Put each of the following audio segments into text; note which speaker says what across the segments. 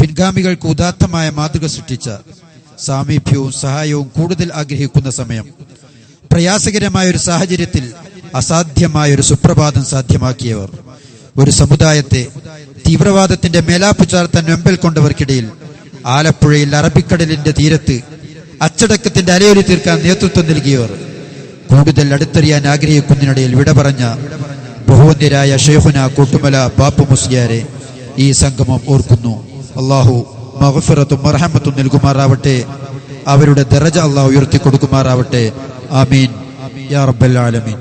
Speaker 1: പിൻഗാമികൾക്ക് ഉദാത്തമായ മാതൃക സൃഷ്ടിച്ച സാമീപ്യവും സഹായവും കൂടുതൽ ആഗ്രഹിക്കുന്ന സമയം പ്രയാസകരമായ ഒരു സാഹചര്യത്തിൽ അസാധ്യമായ ഒരു സുപ്രഭാതം സാധ്യമാക്കിയവർ. ഒരു സമുദായത്തെ തീവ്രവാദത്തിന്റെ മേലാപ്പ് ചാർത്ത വെമ്പൽ കൊണ്ടവർക്കിടയിൽ ആലപ്പുഴയിൽ അറബിക്കടലിന്റെ തീരത്ത് അച്ചടക്കത്തിന്റെ അലയൊലി തീർക്കാൻ നേതൃത്വം നൽകിയവർ. കൂടുതൽ അടുത്തറിയാൻ ആഗ്രഹിക്കുന്നതിനിടയിൽ വിട പറഞ്ഞ ബഹുവന്യരായ ഷേഹുന കൂട്ടുമല ബാപ്പു മുസ്ലിയാരെ ഈ സംഗമം ഓർക്കുന്നു. അള്ളാഹു മഹഫിറത്തും മർഹമത്തും നൽകുമാറാവട്ടെ. അവരുടെ ദരജ അള്ളാഹു ഉയർത്തി കൊടുക്കുമാറാവട്ടെ. ആമീൻ. യാ റബ്ബൽ ആലമീൻ.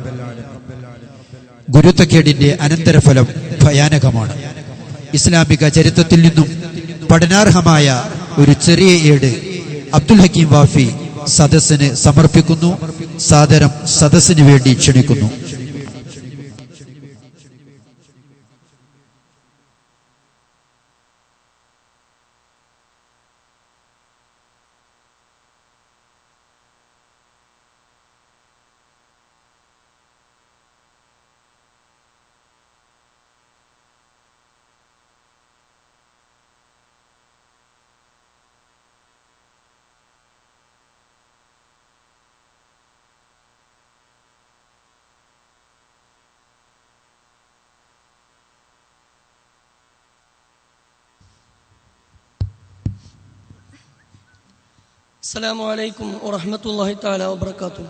Speaker 1: ഗുരുത്തക്കേടിന്റെ അനന്തരഫലം ഭയാനകമാണ്. ഇസ്ലാമിക ചരിത്രത്തിൽ നിന്നും പഠനാർഹമായ ഒരു ചെറിയ ഏട് അബ്ദുൽ ഹക്കീം വാഫി സദസ്സിന് സമർപ്പിക്കുന്നു. സാദരം സദസ്സിന് വേണ്ടി ക്ഷണിക്കുന്നു.
Speaker 2: അസ്സലാമു അലൈക്കും വറഹമത്തല്ലാഹി താല വബറകാതുഹു.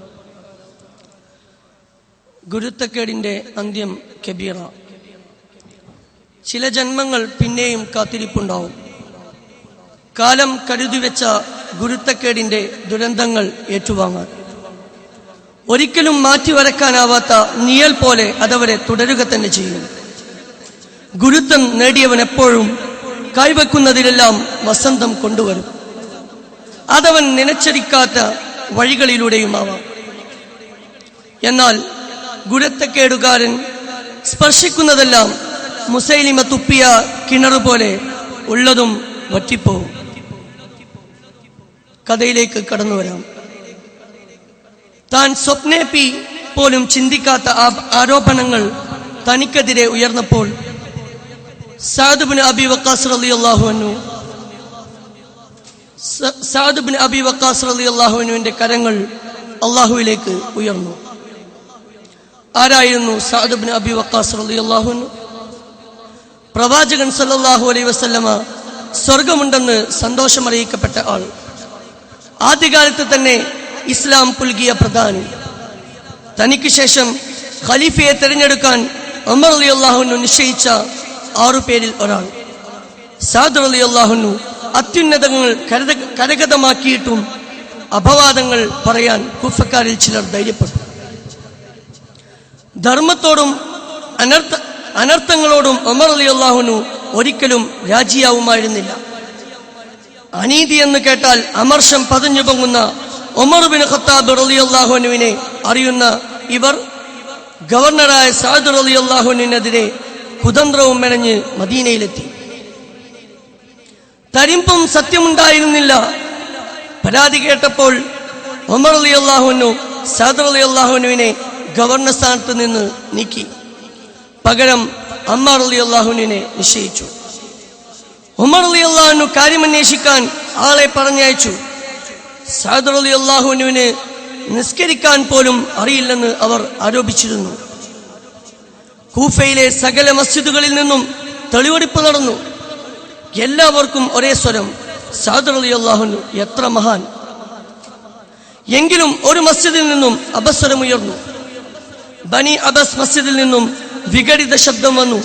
Speaker 2: ഗുരുത്തക്കേടിന്റെ അന്ത്യം കബീറ. ചില ജന്മങ്ങൾ പിന്നെയും കാത്തിരിപ്പുണ്ടാവും. കാലം കരുതിവെച്ച ഗുരുത്തക്കേടിന്റെ ദുരന്തങ്ങൾ ഏറ്റുവാങ്ങാൻ. ഒരിക്കലും മാറ്റിവരക്കാനാവാത്ത നിയൽ പോലെ അതവരെ തുടരുക തന്നെ ചെയ്യും. ഗുരുത്വം നേടിയവൻ എപ്പോഴും കൈവെക്കുന്നതിലെല്ലാം വസന്തം കൊണ്ടുവരും. അതവൻ നനച്ചരിക്കാത്ത വഴികളിലൂടെയുമാവാം. എന്നാൽ ഗുരുത്തക്കേടുകാരൻ സ്പർശിക്കുന്നതെല്ലാം മുസൈലിമ തുപ്പിയ കിണർ പോലെ ഉള്ളതും വറ്റിപ്പോവും. കഥയിലേക്ക് കടന്നു വരാം. താൻ സ്വപ്നേപ്പി പോലും ചിന്തിക്കാത്ത ആരോപണങ്ങൾ തനിക്കെതിരെ ഉയർന്നപ്പോൾ സാദുബിന് അബി വക്കാസ് റളിയല്ലാഹു അൻഹു സ- സാദ് ബിൻ അബി വക്കാസ് അള്ളാഹുവിനുവിന്റെ കരങ്ങൾ അള്ളാഹുവിലേക്ക് ഉയർന്നു. ആരായിരുന്നു സാദുബിന് അബി വക്കാസ് അള്ളാഹുനു പ്രവാചകൻ സല്ലാഹു അലൈ വസ്ലമ സ്വർഗമുണ്ടെന്ന് സന്തോഷമറിയിക്കപ്പെട്ട ആൾ. ആദ്യകാലത്ത് തന്നെ ഇസ്ലാം പുൽകിയ പ്രധാനി. തനിക്ക് ശേഷം ഖലീഫയെ തിരഞ്ഞെടുക്കാൻ അമർ അലി അള്ളാഹുനു നിശ്ചയിച്ച ആറു പേരിൽ ഒരാൾ. സാദ് അലി അള്ളാഹുനു അത്യുന്നതങ്ങൾ കരഗതമാക്കിയിട്ടും അപവാദങ്ങൾ പറയാൻ കുഫക്കാരിൽ ചിലർ ധൈര്യപ്പെട്ടു. ധർമ്മത്തോടും അനർത്ഥ അനർത്ഥങ്ങളോടും ഒമർ അലി അള്ളാഹുനു ഒരിക്കലും രാജിയാവുമായിരുന്നില്ല. അനീതി എന്ന് കേട്ടാൽ അമർഷം പതിഞ്ഞു പൊങ്ങുന്ന ഒമർ ബിൻ ഖത്താബ് അലി അള്ളാഹുനുവിനെ അറിയുന്ന ഇവർ ഗവർണറായ സാദുർ അലി അള്ളാഹുനെതിരെ കുതന്ത്രവും മെനഞ്ഞ് മദീനയിലെത്തി. തരിമ്പും സത്യമുണ്ടായിരുന്നില്ല. പരാതി കേട്ടപ്പോൾ ഒമർ അലി അള്ളാഹുനു സാദർ അലി അള്ളാഹുനുവിനെ ഗവർണർ സ്ഥാനത്ത് നിന്ന് നീക്കി. പകരം അമ്മാർ അലി അള്ളാഹുനുവിനെ നിശ്ചയിച്ചു. ഉമർ അലി അള്ളാഹുനു കാര്യമന്വേഷിക്കാൻ ആളെ പറഞ്ഞയച്ചു. സാദർ അലി അള്ളാഹുനുവിന് നിസ്കരിക്കാൻ പോലും അറിയില്ലെന്ന് അവർ ആരോപിച്ചിരുന്നു. കൂഫയിലെ സകല മസ്ജിദുകളിൽ നിന്നും തെളിവെടുപ്പ് നടന്നു. എല്ലാവർക്കും ഒരേ സ്വരം. സാദർ അലി അള്ളാഹുനു എത്ര മഹാൻ. എങ്കിലും ഒരു മസ്ജിദിൽ നിന്നും അബസ്വരം ഉയർന്നു ബനി അബസ് മസ്ജിദിൽ നിന്നും വിഘടിത ശബ്ദം വന്നു.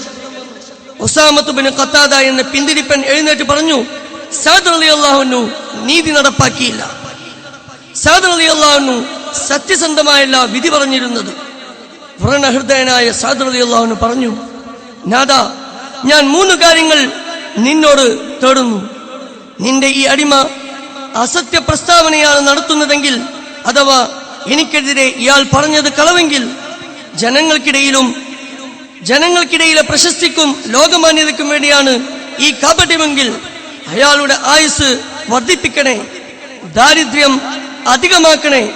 Speaker 2: ഒസാമത്തുബിന് ഖത്താദ എന്ന പിന്തിരിപ്പൻ എഴുന്നേറ്റ് പറഞ്ഞു സാദർ അലി അള്ളാഹുനു നീതി നടപ്പാക്കിയില്ല. സാദർ അലി അള്ളാഹുനു സത്യസന്ധമായല്ല വിധി പറഞ്ഞിരുന്നത്. വ്രണഹൃദയനായ സാദർ അലി അള്ളാഹുനു പറഞ്ഞു നാദ ഞാൻ മൂന്ന് കാര്യങ്ങൾ നിന്നോട് തേടുന്നു. നിന്റെ ഈ അടിമ അസത്യ പ്രസ്താവനയാണ് നടത്തുന്നതെങ്കിൽ അഥവാ എനിക്കെതിരെ ഇയാൾ പറഞ്ഞത് കളവെങ്കിൽ ജനങ്ങൾക്കിടയിലും ജനങ്ങൾക്കിടയിലെ പ്രശസ്തിക്കും ലോകമാന്യതയ്ക്കും വേണ്ടിയാണ് ഈ കാപട്യമെങ്കിൽ അയാളുടെ ആയുസ് വർദ്ധിപ്പിക്കണേ ദാരിദ്ര്യം അധികമാക്കണേ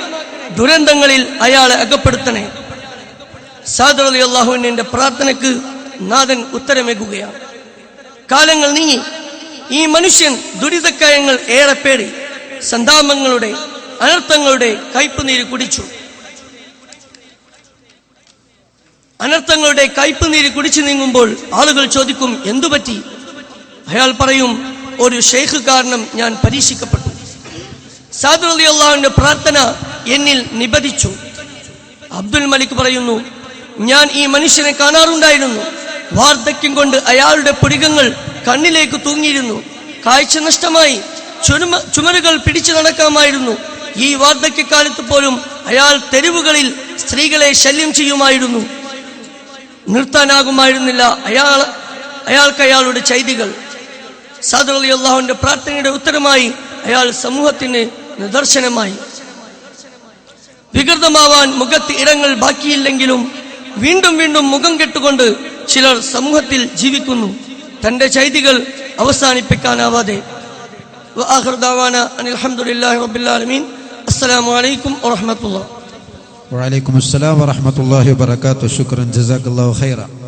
Speaker 2: ദുരന്തങ്ങളിൽ അയാളെ അകപ്പെടുത്തണേ. സാദർ അലി അള്ളാഹുവിന്റെ പ്രാർത്ഥനയ്ക്ക് നാഥൻ ഉത്തരമേകുകയാണ്. കാലങ്ങൾ നീങ്ങി ഈ മനുഷ്യൻ ദുരിതക്കയങ്ങൾ ഏറെ പേടി. സന്താമങ്ങളുടെ അനർത്ഥങ്ങളുടെ കയ്പുനീര് കുടിച്ചു. അനർത്ഥങ്ങളുടെ കയ്പുനീര് കുടിച്ചു നീങ്ങുമ്പോൾ ആളുകൾ ചോദിക്കും എന്തു പറ്റി? അയാൾ പറയും ഒരു ഷെയ്ഖ് കാരണം ഞാൻ പരീക്ഷിക്കപ്പെട്ടു. അള്ളാഹുവിന്റെ പ്രാർത്ഥന എന്നിൽ നിബദിച്ചു അബ്ദുൽ മലിക് പറയുന്നു ഞാൻ ഈ മനുഷ്യനെ കാണാറുണ്ടായിരുന്നു. വാർദ്ധക്യം കൊണ്ട് അയാളുടെ പുടികങ്ങൾ കണ്ണിലേക്ക് തൂങ്ങിയിരുന്നു. കാഴ്ച നഷ്ടമായി. ചുമരുകൾ പിടിച്ചു നടക്കാമായിരുന്നു. ഈ വാർദ്ധക്യകാലത്ത് പോലും അയാൾ തെരുവുകളിൽ സ്ത്രീകളെ ശല്യം ചെയ്യുമായിരുന്നു. നിർത്താനാകുമായിരുന്നില്ല അയാൾ അയാൾക്ക് അയാളുടെ ചെയ്തികൾ സാദർ അലി അള്ളാഹുവിന്റെ പ്രാർത്ഥനയുടെ ഉത്തരമായി അയാൾ സമൂഹത്തിന് നിദർശനമായി. വികൃതമാവാൻ മുഖത്ത് ഇടങ്ങൾ ബാക്കിയില്ലെങ്കിലും വീണ്ടും വീണ്ടും മുഖം കെട്ടുകൊണ്ട് ചിലർ സമൂഹത്തിൽ ജീവിക്കുന്നു. തന്റെ ചൈതികൾ അവസാനിപ്പിക്കാനാവാതെ. അസ്സലാമലൈക്കും വാഹമത്തുള്ള
Speaker 1: വാലൈക്കും അസ്സലാം വാഹമത്തല്ലാഹി വാത്തു ശുക്രൻ. ജസാഖ് ഖൈറ.